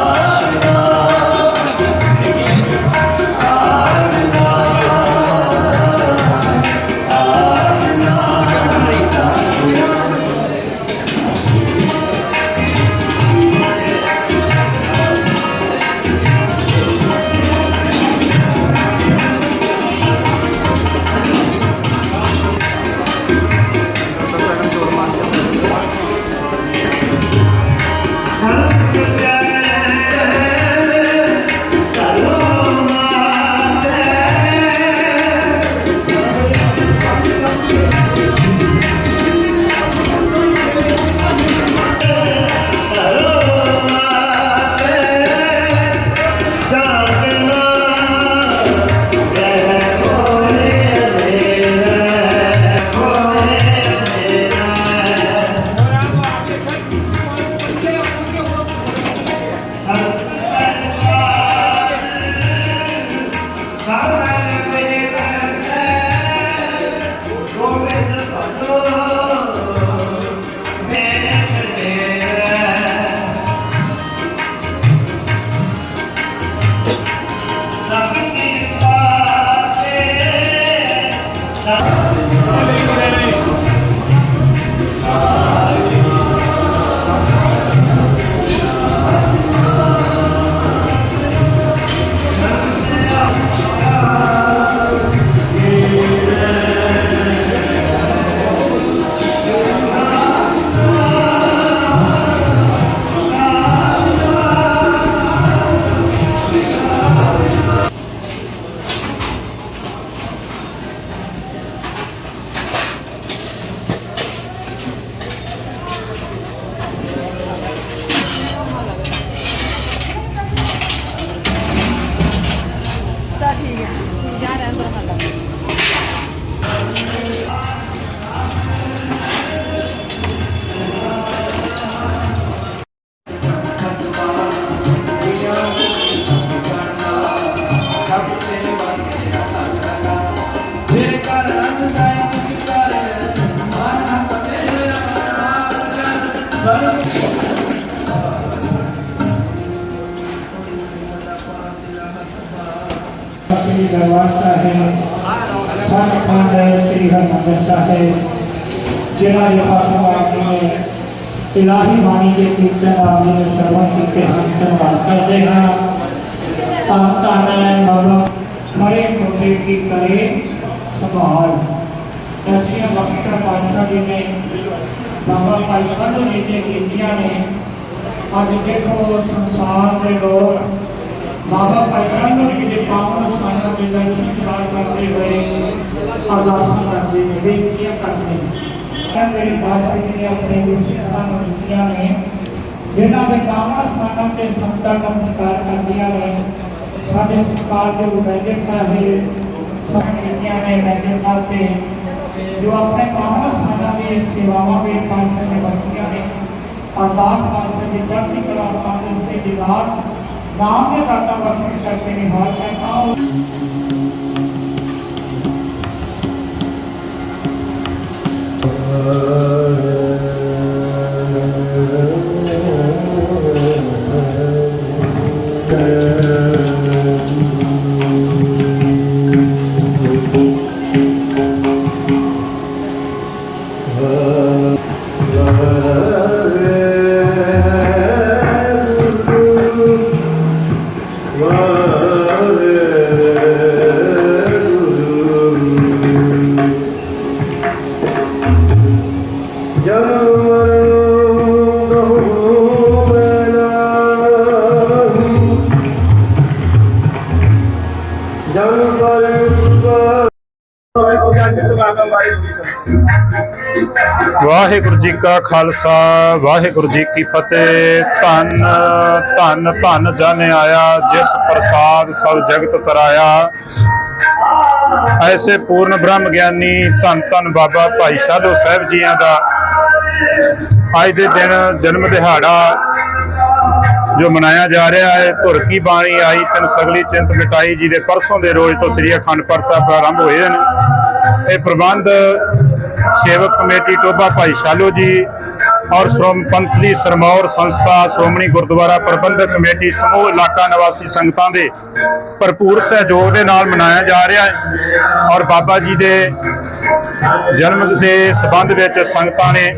ਤਾਂ ਸ੍ਰੀ ਦਰਬਾਰ ਸਾਹਿਬ ਸਤਿਖੰਡ ਸ੍ਰੀ ਹਰਿਮੰਦਰ ਸਾਹਿਬ ਜਿਹੜਾ ਇਹ ਪਾਸਵਾਨ ਨੇ ਇਲਾਹੀ ਬਾਣੀ ਦੇ ਕੀਰਤਨ ਆਪ ਜੀ ਨੇ ਸਰਵਣ ਕੀਤੇ ਹਨ ਧੰਨਵਾਦ ਕਰਦੇ ਹਾਂ ਤਾਂ ਤਾਂ ਬਾਬਾ ਮਰੇ ਕੋਟੇ ਕੀ ਕਰੇ ਸੰਭਾਲ ਐਸੀਆਂ ਬਖਸ਼ਾ ਪਾਤਸ਼ਾਹ ਜੀ ਨੇ ਬਾਬਾ ਭਾਈ ਸਾਧੂ ਜੀ ਦੀਆਂ ਕੀਤੀਆਂ ਨੇ। ਅੱਜ ਦੇਖੋ ਸੰਸਾਰ ਦੇ ਲੋਕ ਬਾਬਾ ਭਾਈ ਸਾਹਿਬ ਜੀ ਦੇ ਪਾਵਨ ਸਥਾਨਾਂ ਦੇ ਦਰਸ਼ਨ ਸਵਾਰ ਕਰਦੇ ਹੋਏ ਅਰਦਾਸਾਂ ਕਰਦੇ ਨੇ, ਬੇਨਤੀਆਂ ਕਰਦੇ ਨੇ। ਮੇਰੇ ਬਾਦਸ਼ਾਹ ਨੇ ਆਪਣੇ ਗੁਰਸਿੱਖਾਂ ਨੂੰ ਦਿੱਤੀਆਂ ਨੇ, ਜਿਨ੍ਹਾਂ ਦੇ ਪਾਵਨ ਸਥਾਨਾਂ ਤੇ ਸੰਤਾਂ ਦਾ ਨਮਸਕਾਰ ਕਰਦੀਆਂ ਨੇ। ਸਾਡੇ ਸਰਕਾਰ ਦੇ ਉਪੈਦੇ ਸਾਹਿਬ ਸਮਝੀਆਂ ਨੇ ਮੈਨੇ ਤੇ ਜੋ ਆਪਣੇ ਪਾਵਨ ਸਥਾਨਾਂ ਦੀ ਸੇਵਾਵਾਂ ਵੀ ਪਾਲਣ ਨੇ ਵਰਤੀਆਂ ਨੇ, ਅਰਦਾਸ ਵਾਸਤੇ ਦੀ ਚੜ੍ਹਦੀ ਕਲਾ ਪਾਲਣ ਦੇ ਦੀਵਾਰ ਨਾਮ ਦੇ ਦਾਤਾ ਬਖਸ਼ਿਸ਼ ਕਰਕੇ ਨਿਭਾਲ ਕਰਤਾ ਹੂੰ ਵਾਹਿਗੁਰੂ ਜੀ ਕਾ ਖਾਲਸਾ, ਵਾਹਿਗੁਰੂ ਜੀ ਕੀ ਫਤਿਹ। ਧੰਨ ਧੰਨ ਧੰਨ ਜਨ ਆਇਆ, ਜਿਸ ਪ੍ਰਸਾਦ ਸਭ ਜਗਤ ਤਰਾਇਆ। ਐਸੇ ਪੂਰਨ ਬ੍ਰਹਮ ਗਿਆਨੀ ਧੰਨ ਧੰਨ ਬਾਬਾ ਭਾਈ ਸਾਧੂ ਸਾਹਿਬ ਜੀਆਂ ਦਾ। ਅੱਜ ਦੇ ਦਿਨ ਜਨਮ ਦਿਹਾੜਾ ਜੋ ਮਨਾਇਆ ਜਾ ਰਿਹਾ ਹੈ, ਧੁਰ ਕੀ ਬਾਣੀ ਆਈ, ਤਿੰਨ ਸਗਲੀ ਚਿੰਤ ਮਿਟਾਈ ਜੀ ਦੇ ਪਰਸੋਂ ਦੇ ਰੋਜ਼ ਤੋਂ ਸ੍ਰੀ ਅਖੰਡ ਪਾਠ ਸਾਹਿਬ ਆਰੰਭ ਹੋਏ ਹਨ। ਇਹ ਪ੍ਰਬੰਧ ਸੇਵਕ ਕਮੇਟੀ ਟੋਬਾ ਭਾਈ ਸ਼ਾਲੋ ਜੀ ਔਰ ਸ਼੍ਰੋਮ ਪੰਥਲੀ ਸਰਮੌਰ ਸੰਸਥਾ ਸ਼੍ਰੋਮਣੀ ਗੁਰਦੁਆਰਾ ਪ੍ਰਬੰਧਕ ਕਮੇਟੀ ਸਮੂਹ ਇਲਾਕਾ ਨਿਵਾਸੀ ਸੰਗਤਾਂ ਦੇ ਭਰਪੂਰ ਸਹਿਯੋਗ ਦੇ ਨਾਲ ਮਨਾਇਆ ਜਾ ਰਿਹਾ ਹੈ ਔਰ ਬਾਬਾ ਜੀ ਦੇ ਜਨਮ ਦੇ ਸਬੰਧ ਵਿੱਚ ਸੰਗਤਾਂ ਨੇ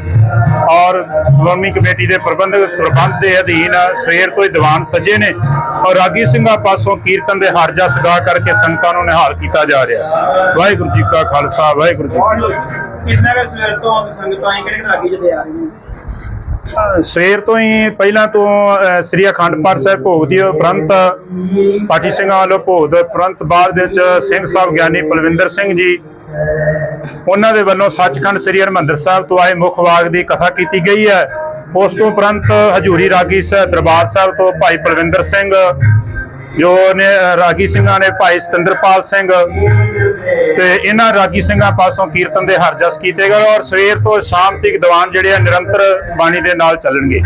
ਔਰ ਸ਼੍ਰੋਮਣੀ ਕਮੇਟੀ ਦੇ ਪ੍ਰਬੰਧਕ ਪ੍ਰਬੰਧ ਦੇ ਅਧੀਨ ਸਵੇਰ ਤੋਂ ਹੀ ਦੀਵਾਨ ਸੱਜੇ ਨੇ ਔਰ ਰਾਗੀ ਸਿੰਘਾਂ ਪਾਸੋਂ ਕੀਰਤਨ ਦੇ ਹਰ ਜਸ ਗਾ ਕਰਕੇ ਸੰਗਤਾਂ ਨੂੰ ਨਿਹਾਲ ਕੀਤਾ ਜਾ ਰਿਹਾ। ਵਾਹਿਗੁਰੂ ਜੀ ਕਾ ਖਾਲਸਾ ਵਾਹਿਗੁਰੂ ਜੀ ਕਿੰਨਾ ਸਵੇਰ ਤੋਂ ਸੰਗਤਾਂ ਹੀ ਕਿਹੜੇ ਰਾਗੀ ਜਦੇ ਆ ਰਹੀਆਂ ਅ, ਸਵੇਰ ਤੋਂ ਹੀ ਪਹਿਲਾਂ ਤੋਂ ਸ੍ਰੀ ਅਖੰਡ ਪਾਠ ਸਾਹਿਬ ਭੋਗ ਦੀ ਉਪਰੰਤ ਪਾਠੀ ਸਿੰਘਾਂ ਵੱਲੋਂ ਭੋਗ ਦੇ ਉਪਰੰਤ ਬਾਅਦ ਵਿੱਚ ਸਿੰਘ ਸਾਹਿਬ ਗਿਆਨੀ ਪਲਵਿੰਦਰ ਸਿੰਘ ਜੀ ਉਹਨਾਂ ਦੇ ਵੱਲੋਂ ਸੱਚਖੰਡ ਸ੍ਰੀ ਹਰਿਮੰਦਰ ਸਾਹਿਬ ਤੋਂ ਆਏ ਮੁੱਖ ਵਾਗ ਦੀ ਕਥਾ ਕੀਤੀ ਗਈ ਹੈ। ਉਸ ਤੋਂ ਉਪਰੰਤ ਹਜੂਰੀ ਰਾਗੀ ਸਾਹਿਬ ਦਰਬਾਰ ਸਾਹਿਬ ਤੋਂ ਭਾਈ ਪਲਵਿੰਦਰ ਸਿੰਘ, ਜੋ ਨੇ, ਰਾਗੀ ਸਿੰਘਾਂ ਨੇ ਭਾਈ ਸਤਿੰਦਰਪਾਲ ਸਿੰਘ ਤੇ ਇਹਨਾਂ ਰਾਗੀ ਸਿੰਘਾਂ ਪਾਸੋਂ ਕੀਰਤਨ ਦੇ ਹਰ ਜਸ ਕੀਤੇ ਗਏ ਔਰ ਸਵੇਰ ਤੋਂ ਸ਼ਾਮ ਤੱਕ ਦੀਵਾਨ ਜਿਹੜੇ ਆ ਨਿਰੰਤਰ ਬਾਣੀ ਦੇ ਨਾਲ ਚੱਲਣਗੇ।